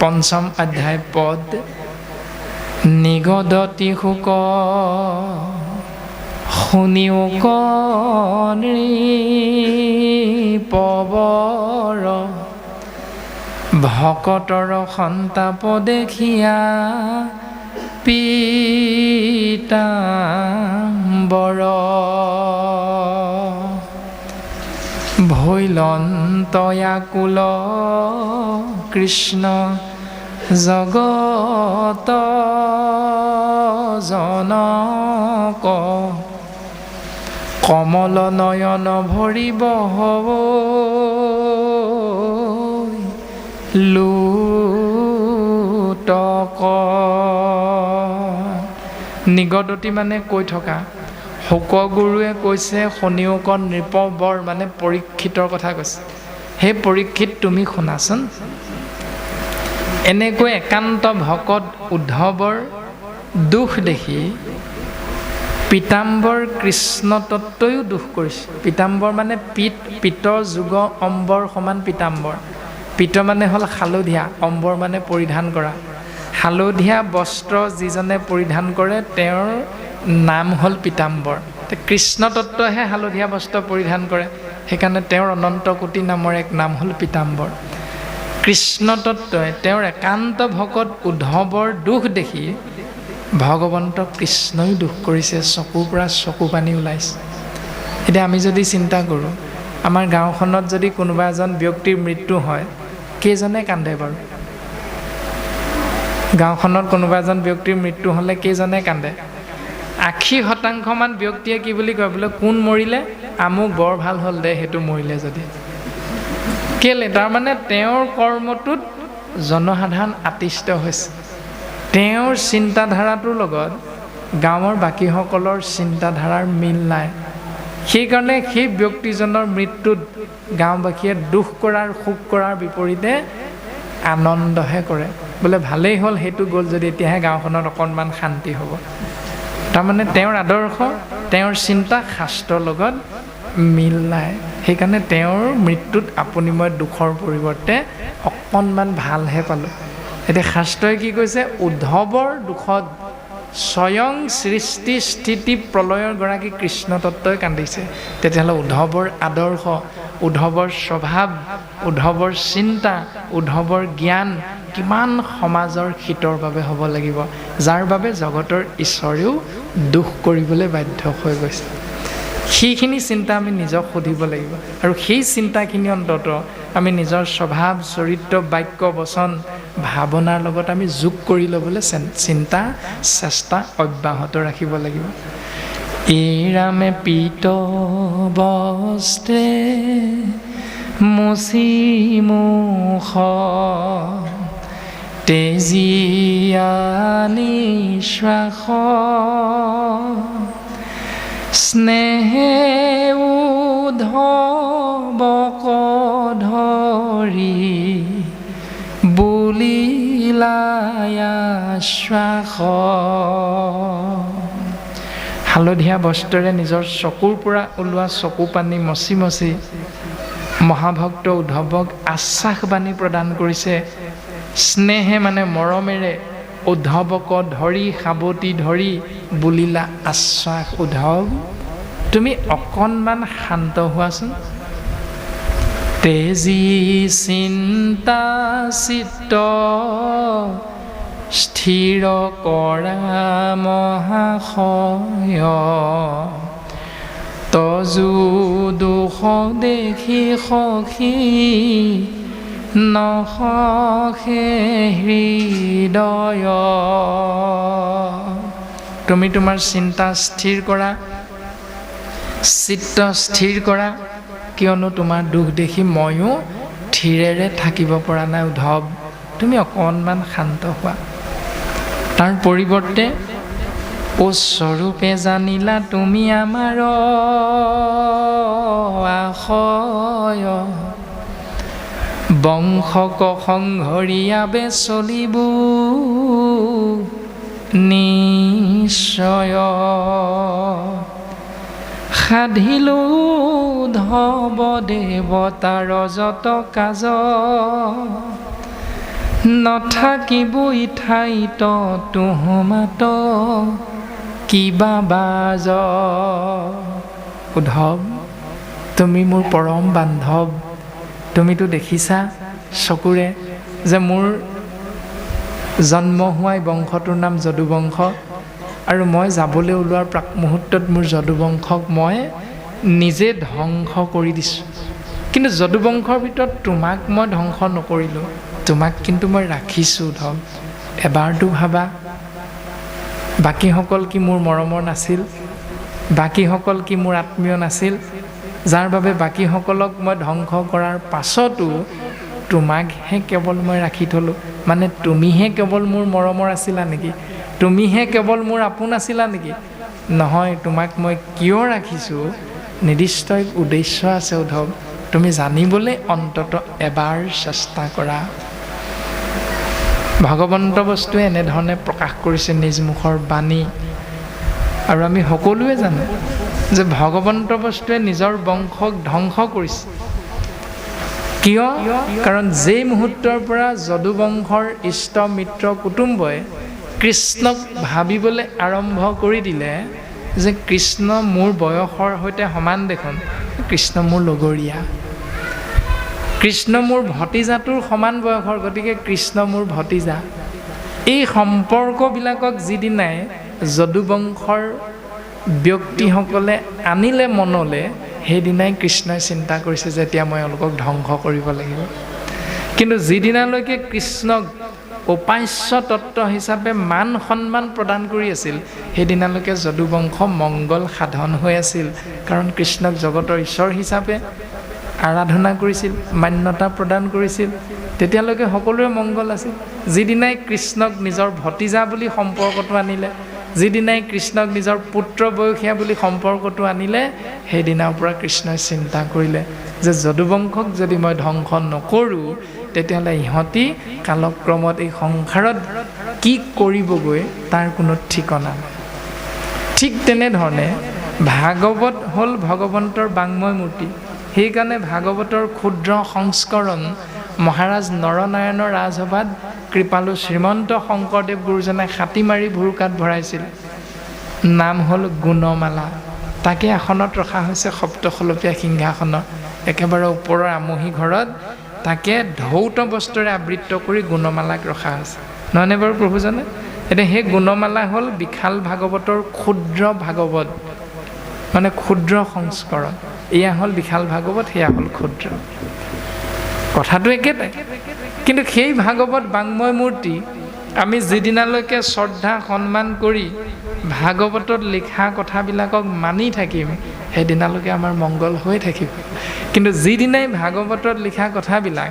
পঞ্চম অধ্যায় পদ নিগদতি শোক শুনিও কণী পৱৰ। ভকতৰ সন্তাপ দেখিয়া পীতাম্বৰ। ভৈলন্তয়াকুল কৃষ্ণ জগত জনক। কমল নয়ন ভৰিব লুটক। নিগদতি মানে কৈ থকা। শুকগুৰুৱে কৈছে শনিওকণ নৃপবৰ মানে পৰীক্ষিতৰ কথা কৈছে। সেই পৰীক্ষিত তুমি শুনাচোন। এনেকৈ একান্ত ভকত উদ্ধৱৰ দুখ দেখি পীতাম্বৰ কৃষ্ণ দুখ কৰিছে। পীতাম্বৰ মানে পিত পিত যুগ অম্বৰ সমান পীতাম্বৰ। পিত মানে হ'ল হালধীয়া অম্বৰ মানে পৰিধান কৰা। হালধীয়া বস্ত্ৰ যিজনে পৰিধান কৰে তেওঁৰ নাম হ'ল পীতাম্বৰ। কৃষ্ণ তত্ত্বহে হালধীয়া বস্ত্ৰ পৰিধান কৰে। সেইকাৰণে তেওঁৰ অনন্ত কোটি নামৰ এক নাম হ'ল পীতাম্বৰ। কৃষ্ণ তত্ত্বই তেওঁৰ একান্ত ভকত উদ্ধৱৰ দুখ দেখি ভগৱন্ত কৃষ্ণই দুখ কৰিছে চকুৰ পৰা চকু পানী ওলাইছে। এতিয়া আমি যদি চিন্তা কৰোঁ আমাৰ গাঁওখনত যদি কোনোবা এজন ব্যক্তিৰ মৃত্যু হয় কেইজনে কান্দে বাৰু? গাঁওখনত কোনোবা এজন ব্যক্তিৰ মৃত্যু হ'লে কেইজনে কান্দে? আশী শতাংশমান ব্যক্তিয়ে কি বুলি কয় বোলে কোন মৰিলে? আমুক বৰ ভাল হ'ল দে সেইটো মৰিলে যদি। কেলে? তাৰমানে তেওঁৰ কৰ্মটোত জনসাধাৰণ আতিষ্ট হৈছে। তেওঁৰ চিন্তাধাৰাটোৰ লগত গাঁৱৰ বাকীসকলৰ চিন্তাধাৰাৰ মিল নাই। সেইকাৰণে সেই ব্যক্তিজনৰ মৃত্যুত গাঁওবাসীয়ে দুখ কৰাৰ সুখ কৰাৰ বিপৰীতে আনন্দহে কৰে। বোলে ভালেই হ'ল সেইটো গ'ল যদি এতিয়াহে গাঁওখনত অকণমান শান্তি হ'ব। তাৰমানে তেওঁৰ আদৰ্শ, তেওঁৰ চিন্তা শাস্ত্ৰৰ লগত মিল নাই। সেইকাৰণে তেওঁৰ মৃত্যুত আপুনি মই দুখৰ পৰিৱৰ্তে অকণমান ভালহে পালোঁ। এতিয়া শাস্ত্ৰই কি কৈছে? উদ্ধৱৰ দুখত স্বয়ং সৃষ্টি স্থিতি প্ৰলয়ৰ গৰাকী কৃষ্ণ কান্দিছে। তেতিয়াহ'লে উদ্ধৱৰ আদৰ্শ, উদ্ধৱৰ স্বভাৱ, উদ্ধৱৰ চিন্তা, উদ্ধৱৰ জ্ঞান কিমান সমাজৰ হিতৰ বাবে হ'ব লাগিব যাৰ বাবে জগতৰ ঈশ্বৰেও দুখ কৰিবলৈ বাধ্য হৈ গৈছে। সেইখিনি চিন্তা আমি নিজক সুধিব লাগিব আৰু সেই চিন্তাখিনি অন্তত আমি নিজৰ স্বভাৱ চৰিত্ৰ বাক্য বচন ভাৱনাৰ লগত আমি যোগ কৰি ল'বলৈ চিন্তা চেষ্টা অব্যাহত ৰাখিব লাগিব। এইৰামে পিত বস্ত্ৰে মুচি মুখ শ্বাস স্নেহে উধবক ধৰি বুলিলায়াশ্বাস হালধীয়া বস্ত্ৰৰে নিজৰ চকুৰ পৰা ওলোৱা চকু পানী মচি মচি মহাভক্ত উদ্ধৱক আশ্বাসবাণী প্ৰদান কৰিছে। স্নেহে মানে মৰমেৰে উদ্ধৱক ধৰি সাৱটি ধৰি বুলিলা আশ্বাস উদ্ধৱ তুমি অকণমান শান্ত হোৱাচোন। তেজি চিন্তা চিত্ত স্থিৰ কৰা মহাশয় তজু দুখ দেখি সখী নসে হৃদয়। তুমি তোমাৰ চিন্তা স্থিৰ কৰা, চিত্ত স্থিৰ কৰা, কিয়নো তোমাৰ দুখ দেখি ময়ো থিৰেৰে থাকিব পৰা নাই উদ্ধৱ। তুমি অকণমান শান্ত হোৱা। তাৰ পৰিৱৰ্তে স্বৰূপে জানিলা তুমি আমাৰ আশয়। বংশক সংঘৰীয়াবে চলিব নিশ্চয়। সাধিলো ধব দেৱতাৰ যত কাজ। নথাকিবই ঠাইত তোহমাত কিবা বাজ। উদ্ধৱ তুমি মোৰ পৰম বান্ধৱ। তুমিতো দেখিছা চকুৰে যে মোৰ জন্ম হোৱাই বংশটোৰ নাম যদুবংশ আৰু মই যাবলৈ ওলোৱাৰ প্ৰাক মুহূৰ্তত মোৰ যদুবংশক মই নিজে ধ্বংস কৰি দিছোঁ। কিন্তু যদুবংশৰ ভিতৰত তোমাক মই ধ্বংস নকৰিলোঁ তোমাক কিন্তু মই ৰাখিছোঁ ধৰ এবাৰতো ভাবা বাকীসকল কি মোৰ মৰমৰ নাছিল? বাকীসকল কি মোৰ আত্মীয় নাছিল? যাৰ বাবে বাকীসকলক মই ধ্বংস কৰাৰ পাছতো তোমাকহে কেৱল মই ৰাখি থ'লোঁ। মানে তুমিহে কেৱল মোৰ মৰমৰ আছিলা নেকি? তুমিহে কেৱল মোৰ আপোন আছিলা নেকি? নহয়, তোমাক মই কিয় ৰাখিছোঁ? নিৰ্দিষ্ট এক উদ্দেশ্য আছে উদ্ধৱ। তুমি জানিবলৈ অন্তত এবাৰ চেষ্টা কৰা। ভগৱন্ত বস্তুৱে এনেধৰণে প্ৰকাশ কৰিছে নিজ মুখৰ বাণী। আৰু আমি সকলোৱে জানো যে ভগৱন্ত বস্তুৱে নিজৰ বংশক ধ্বংস কৰিছে। কিয়? কাৰণ যেই মুহূৰ্তৰ পৰা যদুবংশৰ ইষ্ট মিত্ৰ কুটুম্বই কৃষ্ণক ভাবিবলৈ আৰম্ভ কৰি দিলে যে কৃষ্ণ মোৰ বয়সৰ সৈতে সমান দেখোন কৃষ্ণ মোৰ লগৰীয়া। কৃষ্ণ মোৰ ভতিজাটোৰ সমান বয়সৰ গতিকে কৃষ্ণ মোৰ ভতিজা। এই সম্পৰ্কবিলাকক যিদিনাই যদুবংশৰ ব্যক্তিসকলে আনিলে মনলৈ সেইদিনাই কৃষ্ণই চিন্তা কৰিছে যে এতিয়া মই এওঁলোকক ধ্বংস কৰিব লাগিব। কিন্তু যিদিনালৈকে কৃষ্ণক উপাস্য তত্ত্ব হিচাপে মান সন্মান প্ৰদান কৰি আছিল সেইদিনালৈকে যদুবংশ মংগল সাধন হৈ আছিল। কাৰণ কৃষ্ণক জগতৰ ঈশ্বৰ হিচাপে আৰাধনা কৰিছিল মান্যতা প্ৰদান কৰিছিল। তেতিয়ালৈকে সকলোৰে মংগল আছিল। যিদিনাই কৃষ্ণক নিজৰ ভতিজা বুলি সম্পৰ্কটো আনিলে যিদিনাই কৃষ্ণক নিজৰ পুত্ৰ বয়সীয়া বুলি সম্পৰ্কটো আনিলে সেইদিনাৰ পৰা কৃষ্ণই চিন্তা কৰিলে যে যদুবংশক যদি মই ধ্বংস নকৰোঁ তেতিয়াহ'লে ইহঁতি কালক্ৰমত এই সংসাৰত কি কৰিবগৈ তাৰ কোনো ঠিকনা নাই। ঠিক তেনেধৰণে ভাগৱত হ'ল ভগৱন্তৰ বাংময় মূৰ্তি। সেইকাৰণে ভাগৱতৰ ক্ষুদ্ৰ সংস্কৰণ মহাৰাজ নৰনাৰায়ণৰ ৰাজসভাত কৃপালু শ্ৰীমন্ত শংকৰদেৱ গুৰুজনে হাতী মাৰি ভুৰুকাত ভৰাইছিল। নাম হ'ল গুণমালা। তাকে আসনত ৰখা হৈছে সপ্তশলপীয়া সিংহাসনত একেবাৰে ওপৰৰ আমহি ঘৰত তাকে ধৌত বস্ত্ৰৰে আবৃত্ত কৰি গুণমালাক ৰখা হৈছে। নহয়নে বাৰু প্ৰভুজনে? এতিয়া সেই গুণমালা হ'ল বিশাল ভাগৱতৰ ক্ষুদ্ৰ ভাগৱত। মানে ক্ষুদ্ৰ সংস্কৰণ। এয়া হ'ল বিশাল ভাগৱত, সেয়া হ'ল ক্ষুদ্ৰ। কথাটো একেটাই। কিন্তু সেই ভাগৱত বাংময় মূৰ্তি আমি যিদিনালৈকে শ্ৰদ্ধা সন্মান কৰি ভাগৱতত লিখা কথাবিলাকক মানি থাকিম, সেইদিনালৈকে আমাৰ মংগল হৈ থাকিব। কিন্তু যিদিনাই ভাগৱতত লিখা কথাবিলাক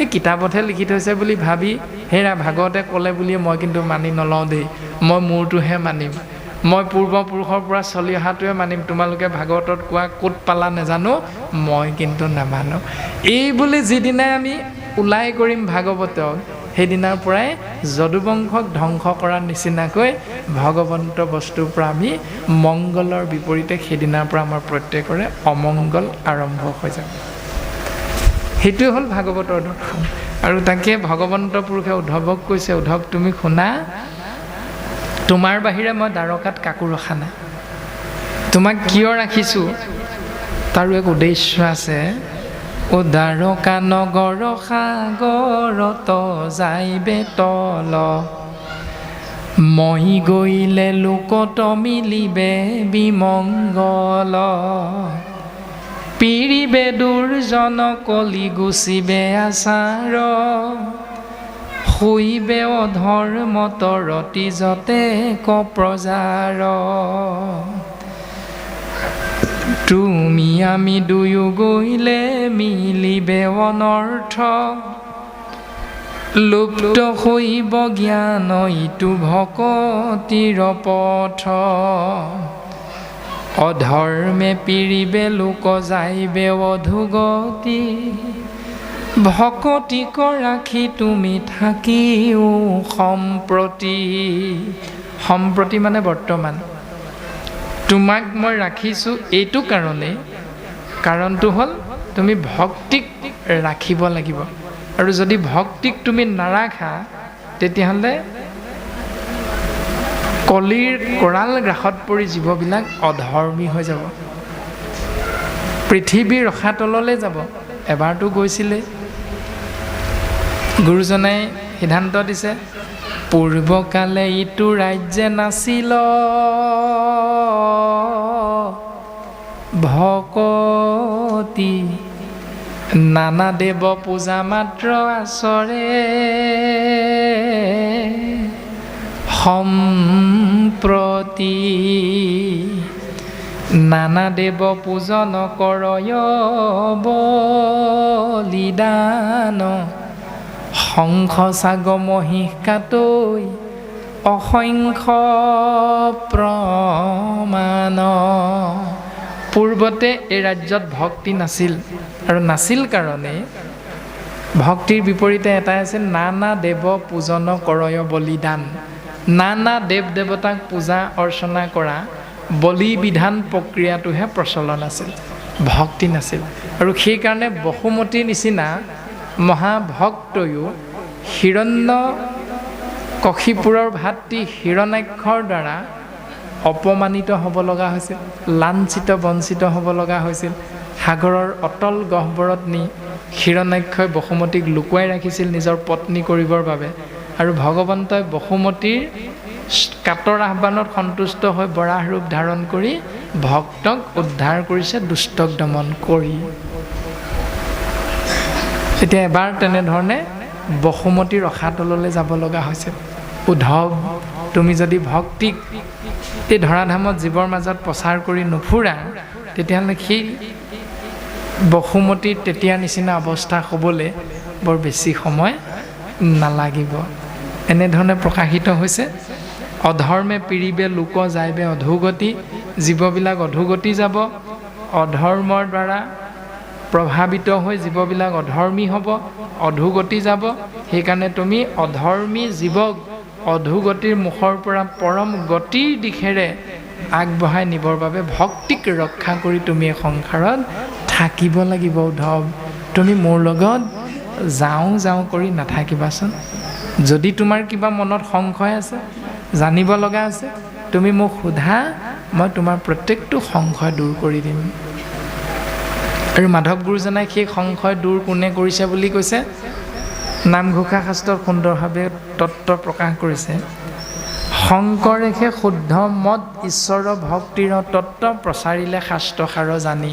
এই কিতাপতহে লিখি থৈছে বুলি ভাবি হেৰা ভাগৱতে ক'লে বুলিয়ে মই কিন্তু মানি নলওঁ দেই। মই মোৰটোহে মানিম। মই পূৰ্বপুৰুষৰ পৰা চলি অহাটোৱে মানিম। তোমালোকে ভাগৱতত কোৱা ক'ত পালা নাজানো, মই কিন্তু নামানো। এই বুলি যিদিনাই আমি ওলাই কৰিম ভাগৱতক সেইদিনাৰ পৰাই যদুবংশক ধ্বংস কৰাৰ নিচিনাকৈ ভগৱন্ত বস্তুৰ পৰা আমি মংগলৰ বিপৰীতে সেইদিনাৰ পৰা আমাৰ প্ৰত্যেকৰে অমংগল আৰম্ভ হৈ যাব। সেইটোৱে হ'ল ভাগৱতৰ দৰ্শন। আৰু তাকে ভগৱন্ত পুৰুষে উদ্ধৱক কৈছে উদ্ধৱ তুমি শুনা? তোমাৰ বাহিৰে মই দ্বাৰকাত কাকো ৰখা নাই। তোমাক কিয় ৰাখিছোঁ? তাৰো এক উদ্দেশ্য আছে। ও দ্বাৰকা নগৰ সাগৰত যাইবে তল মই গৈলে লোকত মিলিবে বিমংগল পিৰিবে দুৰ্জন কলি গুচিবে আচাৰ। শুইবে অধৰ্মত ৰতি কপ্ৰজাৰ তুমি আমি দুয়ো গৈলে মিলিবে অনৰ্থ লুপ্ত হৈব জ্ঞান ইটো ভকতিৰ পথ। অধৰ্মে পিৰিবে লোক যাইবে অধুগতি। ভকতিক ৰাখি তুমি থাকিও সম্প্ৰতি সম্প্ৰতি মানে বৰ্তমান তোমাক মই ৰাখিছোঁ এইটো কাৰণেই। কাৰণটো হ'ল তুমি ভক্তিক ৰাখিব লাগিব। আৰু যদি ভক্তিক তুমি নাৰাখা তেতিয়াহ'লে কলিৰ কৰাল গ্ৰাসত পৰি জীৱবিলাক অধৰ্মী হৈ যাব। পৃথিৱীৰ ৰসাতললৈ যাব এবাৰতো গৈছিলে। গুৰুজনাই সিদ্ধান্ত দিছে পূৰ্বকালে ইটো ৰাজ্যে নাছিল। ভকতি। নানা দেৱ পূজা মাত্ৰ আচৰে। সম্প্ৰতি নানা দেৱ পূজন কৰয় বলিদান। শংখ চাগ মহিষ কাতৈ অসংখ্য প্ৰমাণ। পূৰ্বতে এই ৰাজ্যত ভক্তি নাছিল আৰু নাছিল কাৰণে ভক্তিৰ বিপৰীতে এটাই আছিল নানা দেৱ পূজন কৰয় বলিদান। নানা দেৱ দেৱতাক পূজা অৰ্চনা কৰা বলি বিধান প্ৰক্ৰিয়াটোহে প্ৰচলন আছিল ভক্তি নাছিল। আৰু সেইকাৰণে বসুমতীৰ নিচিনা মহাভক্তয়ো হিৰণ্য কশিপুৰৰ ভাতৃ হিৰণাক্ষৰ দ্বাৰা অপমানিত হ'ব লগা হৈছিল লাঞ্ছিত বঞ্চিত হ'ব লগা হৈছিল। সাগৰৰ অটল গহ্বৰত নি হিৰণাক্ষই বসুমতীক লুকুৱাই ৰাখিছিল নিজৰ পত্নী কৰিবৰ বাবে আৰু ভগৱন্তই বসুমতীৰ কাতৰ আহ্বানত সন্তুষ্ট হৈ বৰাহ ৰূপ ধাৰণ কৰি ভক্তক উদ্ধাৰ কৰিছে দুষ্টক দমন কৰি। এতিয়া এবাৰ তেনেধৰণে বসুমতী ৰসাতললৈ যাব লগা হৈছিল। উদ্ধৱ তুমি যদি ভক্তিক এই ধৰাধামত জীৱৰ মাজত প্ৰচাৰ কৰি নুফুৰা তেতিয়াহ'লে সেই বসুমতীৰ তেতিয়াৰ নিচিনা অৱস্থা হ'বলৈ বৰ বেছি সময় নালাগিব। এনেধৰণে প্ৰকাশিত হৈছে অধৰ্মে পিৰিবে লোক যাইবে অধোগতি জীৱবিলাক অধোগতি যাব। অধৰ্মৰ দ্বাৰা প্ৰভাৱিত হৈ জীৱবিলাক অধৰ্মী হ'ব অধোগতি যাব। সেইকাৰণে তুমি অধৰ্মী জীৱক অধোগতিৰ মুখৰ পৰা পৰম গতিৰ দিশেৰে আগবঢ়াই নিবৰ বাবে ভক্তিক ৰক্ষা কৰি তুমি এই সংসাৰত থাকিব লাগিব উদ্ধৱ। তুমি মোৰ লগত যাওঁ যাওঁ কৰি নাথাকিবাচোন। যদি তোমাৰ কিবা মনত সংশয় আছে জানিব লগা আছে তুমি মোক সোধা মই তোমাৰ প্ৰত্যেকটো সংশয় দূৰ কৰি দিম। আৰু মাধৱ গুৰুজনাই সেই সংশয় দূৰ কোনে কৰিছে বুলি কৈছে? নামঘোষা শাস্ত্ৰত সুন্দৰভাৱে তত্ত্ব প্ৰকাশ কৰিছে। শংকৰেহে শুদ্ধ মত ঈশ্বৰৰ ভক্তিৰ তত্ত্ব প্ৰচাৰিলে শাস্ত্ৰসাৰ জানি।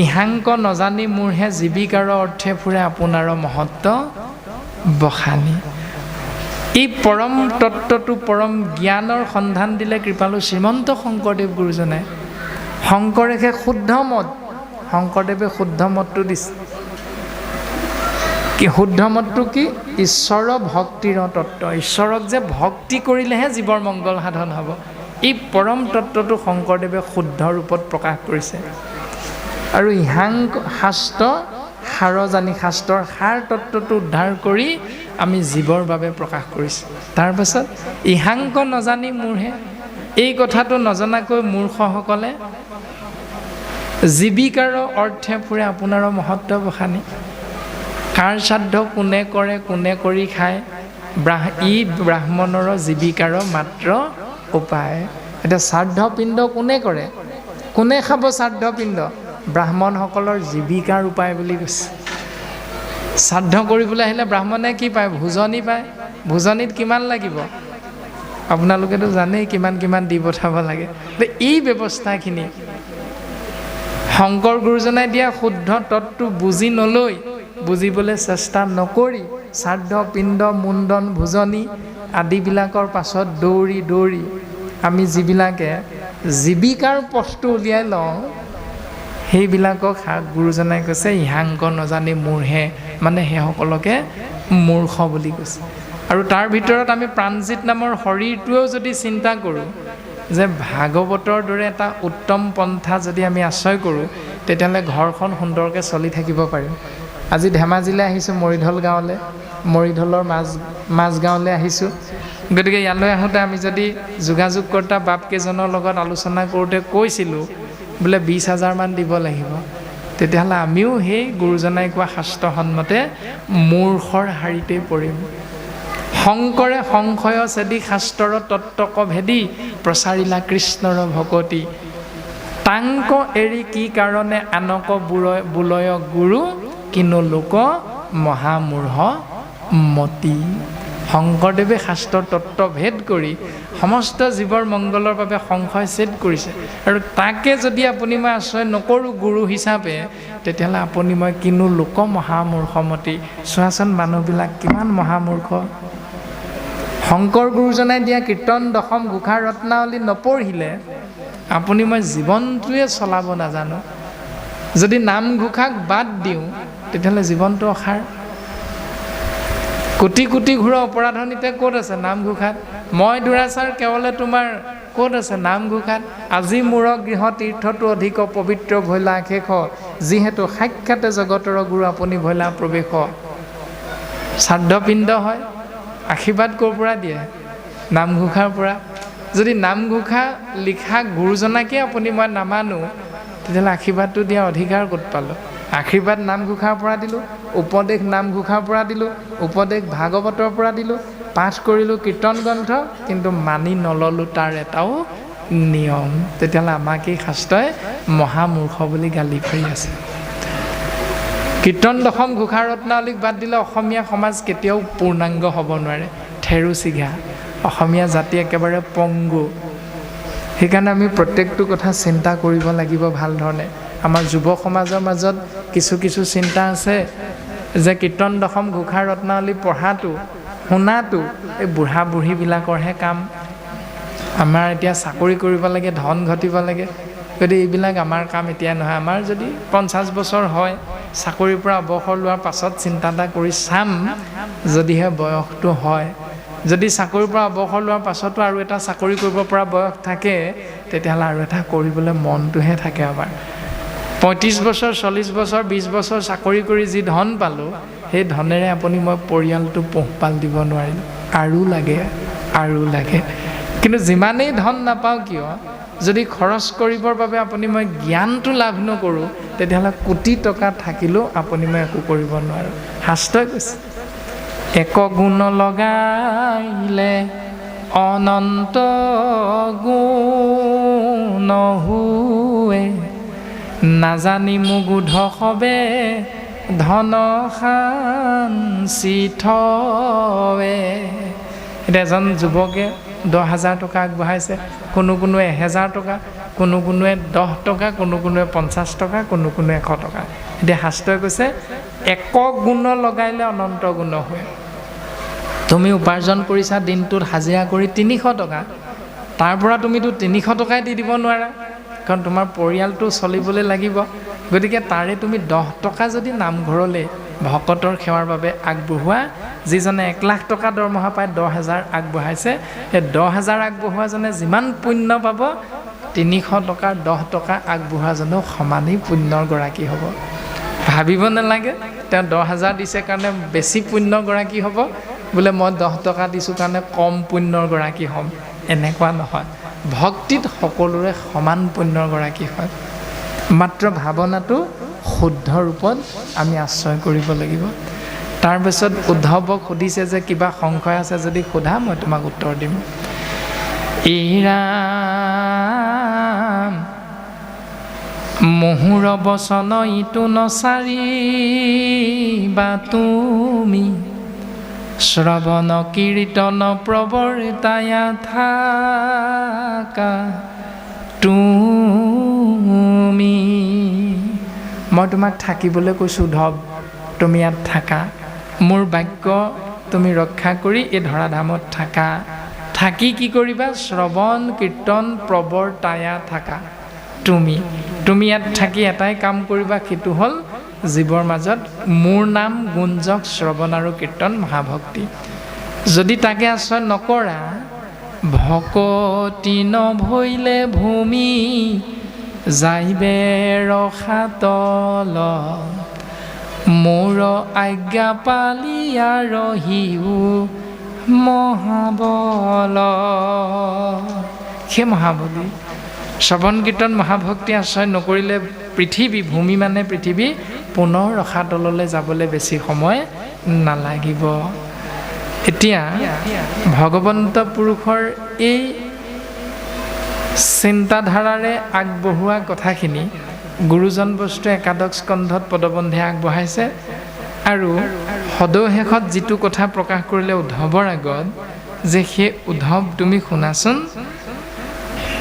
ইহাংক নজানি মোৰহে জীৱিকাৰ অৰ্থে ফুৰে আপোনাৰ মহত্ব বখানি। এই পৰম তত্ত্বটো পৰম জ্ঞানৰ সন্ধান দিলে কৃপালু শ্ৰীমন্ত শংকৰদেৱ গুৰুজনাই শংকৰেহে শুদ্ধ মত, শংকৰদেৱে শুদ্ধ মতটো দিছে। কি শুদ্ধ মতটো কি? ঈশ্বৰ ভক্তিৰ তত্ত্ব। ঈশ্বৰক যে ভক্তি কৰিলেহে জীৱৰ মংগল সাধন হ'ব। এই পৰম তত্ত্বটো শংকৰদেৱে শুদ্ধ ৰূপত প্ৰকাশ কৰিছে। আৰু ইহাংক শাস্ত্ৰ সাৰ জানি শাস্ত্ৰৰ সাৰ তত্ত্বটো উদ্ধাৰ কৰি আমি জীৱৰ বাবে প্ৰকাশ কৰিছোঁ। তাৰপাছত ইহাংক নজানি মোৰহে এই কথাটো নজনাকৈ মূৰ্খসকলে, জীৱিকাৰ অৰ্থে ফুৰে আপোনাৰো মহত্ব বখানি কাৰ শ্ৰাদ্ধ কোনে কৰে, কোনে কৰি খায়? ব্ৰাহ ই ব্ৰাহ্মণৰ জীৱিকাৰ মাত্ৰ উপায়। এতিয়া শ্ৰাদ্ধ পিণ্ড কোনে কৰে? কোনে খাব শ্ৰাদ্ধ পিণ্ড ব্ৰাহ্মণসকলৰ জীৱিকাৰ উপায় বুলি কৈছে। শ্ৰাদ্ধ কৰিবলৈ আহিলে ব্ৰাহ্মণে কি পায়? ভোজনী পায়। ভোজনীত কিমান লাগিব? আপোনালোকেতো জানেই কিমান কিমান দি পঠাব লাগে। এই ব্যৱস্থাখিনি শংকৰ গুৰুজনাই দিয়া শুদ্ধ তত্ত্বটো বুজি নলৈ। বুজিবলৈ চেষ্টা নকৰি শ্ৰাদ্ধ পিণ্ড মুণ্ডন ভোজনী আদিবিলাকৰ পাছত দৌৰি দৌৰি আমি যিবিলাকে জীৱিকাৰ পথটো উলিয়াই লওঁ সেইবিলাকক গুৰুজনাই কৈছে ইহাংক নজানি মূৰহে মানে সেইসকলকে মূৰ্খ বুলি কৈছে। আৰু তাৰ ভিতৰত আমি প্ৰাণজিত নামৰ শৰীৰটোৱেও যদি চিন্তা কৰোঁ যে ভাগৱতৰ দৰে এটা উত্তম পন্থা যদি আমি আশ্ৰয় কৰোঁ তেতিয়াহ'লে ঘৰখন সুন্দৰকৈ চলি থাকিব পাৰিম। আজি ধেমাজিলৈ আহিছোঁ মৰিধল গাঁৱলৈ। মৰিধলৰ মাজ, মাজগাঁৱলৈ আহিছোঁ। গতিকে ইয়ালৈ আহোঁতে আমি যদি যোগাযোগকৰ্তা বাপকেইজনৰ লগত আলোচনা কৰোঁতে কৈছিলোঁ, বোলে বিছ হাজাৰমান দিব লাগিব। তেতিয়াহ'লে আমিও সেই গুৰুজনাই কোৱা শাস্ত্ৰসন্মতে মূৰ্খৰ শাৰীতেই পৰিম। শংকৰে সংশয় চেদি শাস্ত্ৰৰ তত্ত্বক ভেদি প্ৰচাৰিলা কৃষ্ণৰ ভকতি। তাংক এৰি কি কাৰণে আনক বুৰয় বুলয় গুৰু? কিনো লোক মহামূঢ় মতি। শংকৰদেৱে শাস্ত্ৰৰ তত্ত্ব ভেদ কৰি সমস্ত জীৱৰ মংগলৰ বাবে সংশয় ছেদ কৰিছে। আৰু তাকে যদি আপুনি মই আশ্ৰয় নকৰোঁ গুৰু হিচাপে তেতিয়াহ'লে আপুনি মই কিনো লোক মহামূৰ্খমতি চোৱাচোন মানুহবিলাক কিমান মহামূৰ্খ। শংকৰ গুৰুজনাই দিয়া কীৰ্তন দশম ঘোষা ৰত্নাৱলী নপঢ়িলে আপুনি মই জীৱনটোৱে চলাব নাজানো। যদি নামঘোষাক বাদ দিওঁ তেতিয়াহ'লে জীৱনটো অসাৰ। কোটি কোটি ঘূৰা অপৰাধনীতে ক'ত আছে নামঘোষাত মই দুৰাচাৰ কেৱলে তোমাৰ ক'ত আছে নামঘোষাত আজি মূৰ গৃহ তীৰ্থটো অধিক পবিত্ৰ ভৈলা শেষ যিহেতু সাক্ষাতে জগতৰ গুৰু আপুনি ভৈলা প্ৰৱেশ। শ্ৰাদ্ধপিণ্ড হয় আশীৰ্বাদ ক'ৰ পৰা দিয়ে? নামঘোষাৰ পৰা। যদি নামঘোষা লিখা গুৰুজনাকে আপুনি মই নামানো তেতিয়াহ'লে আশীৰ্বাদটো দিয়া অধিকাৰ ক'ত পালোঁ? আশীৰ্বাদ নামঘোষাৰ পৰা দিলোঁ উপদেশ নামঘোষাৰ পৰা দিলোঁ উপদেশ ভাগৱতৰ পৰা দিলোঁ পাঠ কৰিলোঁ কীৰ্তন গ্ৰন্থ কিন্তু মানি নললোঁ তাৰ এটাও নিয়ম। তেতিয়াহ'লে আমাক এই শাস্ত্ৰই মহামূৰ্খ বুলি গালি পাৰি আছে। কীৰ্তন দশম ঘোষা ৰত্নাৱলীক বাদ দিলে অসমীয়া সমাজ কেতিয়াও পূৰ্ণাংগ হ'ব নোৱাৰে। থেৰু চিঘা অসমীয়া জাতি একেবাৰে পংগু। সেইকাৰণে আমি প্ৰত্যেকটো কথা চিন্তা কৰিব লাগিব ভাল ধৰণে। আমাৰ যুৱ সমাজৰ মাজত কিছু কিছু চিন্তা আছে যে কীৰ্তন দশম ঘোষা ৰত্নাৱলী পঢ়াটো শুনাটো এই বুঢ়া বুঢ়ীবিলাকৰহে কাম। আমাৰ এতিয়া চাকৰি কৰিব লাগে ধন ঘটিব লাগে। গতিকে এইবিলাক আমাৰ কাম এতিয়া নহয়। আমাৰ যদি পঞ্চাছ বছৰ হয় চাকৰিৰ পৰা অৱসৰ লোৱাৰ পাছত চিন্তা এটা কৰি চাম যদিহে বয়সটো হয়। যদি চাকৰিৰ পৰা অৱসৰ লোৱাৰ পাছতো আৰু এটা চাকৰি কৰিব পৰা বয়স থাকে তেতিয়াহ'লে আৰু এটা কৰিবলৈ মনটোহে থাকে আমাৰ। পঁয়ত্ৰিছ বছৰ চল্লিছ বছৰ বিছ বছৰ চাকৰি কৰি যি ধন পালোঁ, সেই ধনেৰে আপুনি মই পৰিয়ালটো পোহপাল দিব নোৱাৰিলোঁ। আৰু লাগে আৰু লাগে। কিন্তু যিমানেই ধন নাপাওঁ কিয়, যদি খৰচ কৰিবৰ বাবে আপুনি মই জ্ঞানটো লাভ নকৰোঁ, তেতিয়াহ'লে কোটি টকা থাকিলেও আপুনি মই একো কৰিব নোৱাৰোঁ। শাস্ত্ৰই কৈছে, এক গুণ লগাইলে অনন্ত গুণ হুৱে। নাজানি মুগুধ সবে, ধন সাঞ্চি থৱে এতিয়া এজন যুৱকে দহ হাজাৰ টকা আগবঢ়াইছে, কোনো কোনোৱে এহেজাৰ টকা, কোনো কোনোৱে দহ টকা, কোনো কোনোৱে পঞ্চাছ টকা, কোনো কোনোৱে এশ টকা। এতিয়া শাস্ত্ৰই কৈছে এক গুণ লগাইলে অনন্ত গুণ হয়। তুমি উপাৰ্জন কৰিছা দিনটোত হাজিৰা কৰি তিনিশ টকা, তাৰ পৰা তুমিতো তিনিশ টকাই দি দিব নোৱাৰা। কাৰণ তোমাৰ পৰিয়ালটো চলিবলৈ লাগিব। গতিকে তাৰে তুমি দহ টকা যদি নামঘৰলৈ ভকতৰ সেৱাৰ বাবে আগবঢ়োৱা, যিজনে এক লাখ টকা দৰমহা পাই দহ হেজাৰ আগবঢ়াইছে, সেই দহ হেজাৰ আগবঢ়োৱাজনে যিমান পুণ্য পাব, তিনিশ টকাৰ, দহ টকা আগবঢ়োৱাজনেও সমানেই পুণ্যৰ হ'ব। ভাবিব নালাগে, তেওঁ দহ হাজাৰ দিছে কাৰণে বেছি পুণ্যৰ হ'ব, বোলে মই দহ টকা দিছোঁ কাৰণে কম পুণ্যৰ হ'ম। এনেকুৱা নহয়। ভক্তিত সকলোৰে সমান পুণ্যৰ গৰাকী হয়। মাত্ৰ ভাৱনাটো শুদ্ধ ৰূপত আমি আশ্ৰয় কৰিব লাগিব। তাৰপিছত উদ্ধৱক সুধিছে যে কিবা সংশয় আছে যদি সোধা মই তোমাক উত্তৰ দিম। ইৰাম মহুৰ বচন ইটো নচাৰি বা তুমি। শ্ৰৱণ কীৰ্তন প্ৰৱৰ্তায়া থাকা তুমি। মই তোমাক থাকিবলৈ কৈছোঁ ধৱ তুমি ইয়াত থাকা। মোৰ বাক্য তুমি ৰক্ষা কৰি এই ধৰাধামত থাকা। থাকি কি কৰিবা? শ্ৰৱণ, কীৰ্তন প্ৰৱৰ্তায়া থাকা। তুমি তুমি ইয়াত থাকি এটাই কাম কৰিবা, সেইটো হ'ল জীৱৰ মাজত মোৰ নাম গুঞ্জক শ্ৰৱণ আৰু কীৰ্তন মহাভক্তি। যদি তাকে আশ্ৰয় নকৰা ভকতি নভৈলে ভূমি যাইবে ৰসাতল মোৰ আজ্ঞা পালিয়া ৰহিও মহাবল। সেই মহাবলী শ্ৰৱণ কীৰ্তন মহাভক্তি আশ্ৰয় নকৰিলে পৃথিৱী ভূমি মানে পৃথিৱী পুনৰ ৰসাতললৈ যাবলৈ বেছি সময় নালাগিব। এতিয়া ভগৱন্ত পুৰুষৰ এই চিন্তাধাৰাৰে আগবঢ়োৱা কথাখিনি গুৰুজন বস্তু একাদশ স্কন্ধত পদবন্ধে আগবঢ়াইছে আৰু সদশেষত যিটো কথা প্ৰকাশ কৰিলে উদ্ধৱৰ আগত যে সেই উদ্ধৱ তুমি শুনাচোন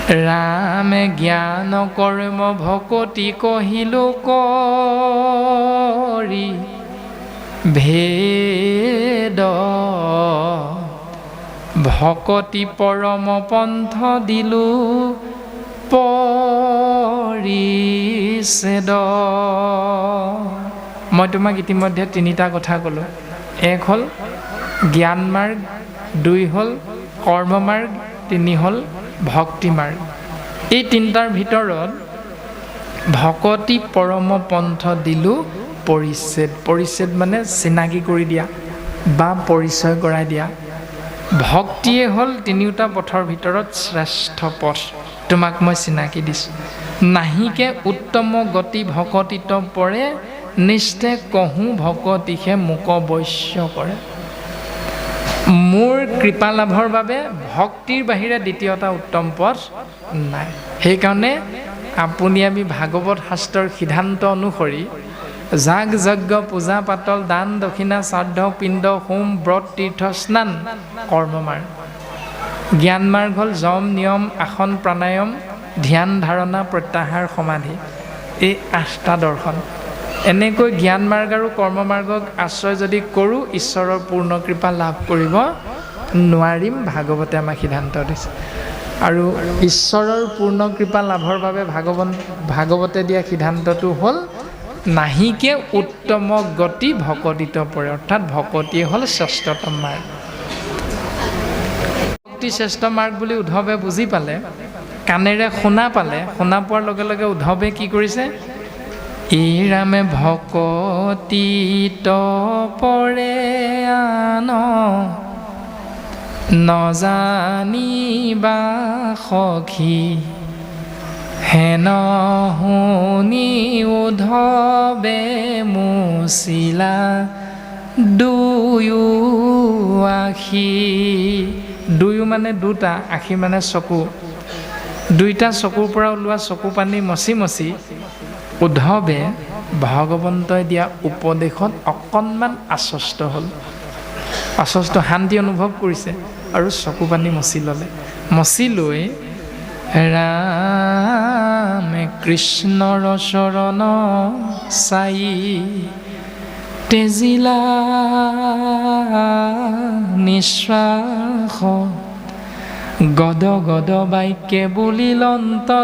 ৰামে জ্ঞান কৰ্ম ভকতি কহিলো কৰি ভেদ ভকতি পৰম পন্থ দিলো পৰিছেদ মই তোমাক ইতিমধ্যে তিনিটা কথা ক'লোঁ। এক হ'ল জ্ঞান মাৰ্গ দুই হ'ল কৰ্ম মাৰ্গ তিনি হ'ল ভক্তি মাৰ্গ। এই তিনিটাৰ ভিতৰত ভকতি পৰম পন্থ দিলোঁ পৰিচ্ছেদ। পৰিচ্ছেদ মানে চিনাকি কৰি দিয়া বা পৰিচয় কৰাই দিয়া। ভক্তিয়ে হ'ল তিনিওটা পথৰ ভিতৰত শ্ৰেষ্ঠ পথ। তোমাক মই চিনাকি দিছোঁ। নাহিকে উত্তম গতি ভকতিত পৰে নিষ্ঠে কহোঁ ভকতিহে মোক বৈশ্য কৰে। মোৰ কৃপা লাভৰ বাবে ভক্তিৰ বাহিৰে দ্বিতীয় এটা উত্তম পথ নাই। সেইকাৰণে আপুনি আমি ভাগৱত শাস্ত্ৰৰ সিদ্ধান্ত অনুসৰি যাগ যজ্ঞ পূজা পাতল দান দক্ষিণা শ্ৰাদ্ধ পিণ্ড হোম ব্ৰত তীৰ্থ স্নান কৰ্মমাৰ্গ জ্ঞান মাৰ্গ হ'ল যম নিয়ম আসন প্ৰাণায়াম ধ্যান ধাৰণা প্ৰত্যাহাৰ সমাধি। এই আঠটা দৰ্শন। এনেকৈ জ্ঞান মাৰ্গ আৰু কৰ্ম মাৰ্গক আশ্ৰয় যদি কৰোঁ ঈশ্বৰৰ পূৰ্ণ কৃপা লাভ কৰিব নোৱাৰিম ভাগৱতে আমাক সিদ্ধান্ত দিছে। আৰু ঈশ্বৰৰ পূৰ্ণ কৃপা লাভৰ বাবে ভাগৱন ভাগৱতে দিয়া সিদ্ধান্তটো হ'ল নাহিকে উত্তম গতি ভকতিত পৰে। অৰ্থাৎ ভকতিয়ে হ'ল শ্ৰেষ্ঠতম মাৰ্গ। ভক্তি শ্ৰেষ্ঠ মাৰ্গ বুলি উদ্ধৱে বুজি পালে কাণেৰে শুনা পালে শুনা পোৱাৰ লগে লগে উদ্ধৱে কি কৰিছে? ই ৰামে ভকতিত পৰে আন। নজানিবা সখী হেন শুনি উধবে মুচিলা দুয়ো আখি। দুয়ো মানে দুটা, আখি মানে চকু। দুইটা চকুৰ পৰা ওলোৱা চকু পানী মচি মচি উদ্ধৱে ভগৱন্তই দিয়া উপদেশত অকণমান আশ্বস্ত হ'ল। আশ্বস্ত শান্তি অনুভৱ কৰিছে আৰু চকু পানী মচি ল'লে। মচি লৈ ৰামে কৃষ্ণৰ চৰণ চাই তেজিলা নিশ্বাস গদ গদ বাক্যে বুলি লন্তলাখে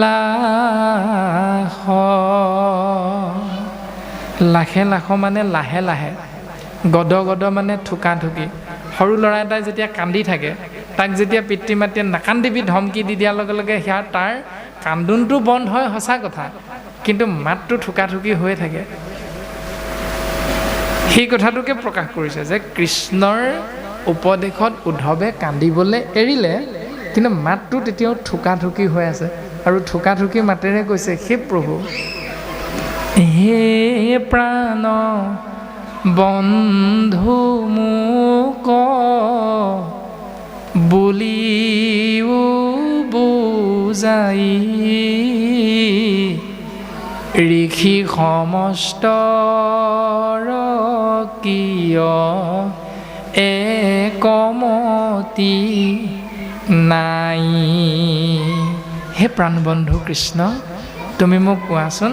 লাখ লাখে লাখ মানে লাহে লাহে। গদ গদ মানে থোকা থুকি সৰু ল'ৰা এটাই যেতিয়া কান্দি থাকে তাক যেতিয়া পিতৃ মাতৃয়ে নাকান্দিবি ধমকি দি দিয়াৰ লগে লগে সেয়া তাৰ কান্দোনটো বন্ধ হয় সঁচা কথা। কিন্তু মাতটো থোকা থুকি হৈ থাকে। সেই কথাটোকে প্ৰকাশ কৰিছে যে কৃষ্ণৰ উপদেশত উদ্ধৱে কান্দিবলৈ এৰিলে, কিন্তু মাতটো তেতিয়াও থোকা থুকি হৈ আছে। আৰু থোকা থুকি মাতেৰে কৈছে সেই প্ৰভু, হে প্ৰাণ, বন্ধু মোক বুলিও বুজাই। ঋষি সমস্ত কিয় কমতি নাই। হে প্ৰাণবন্ধু কৃষ্ণ তুমি মোক কোৱাচোন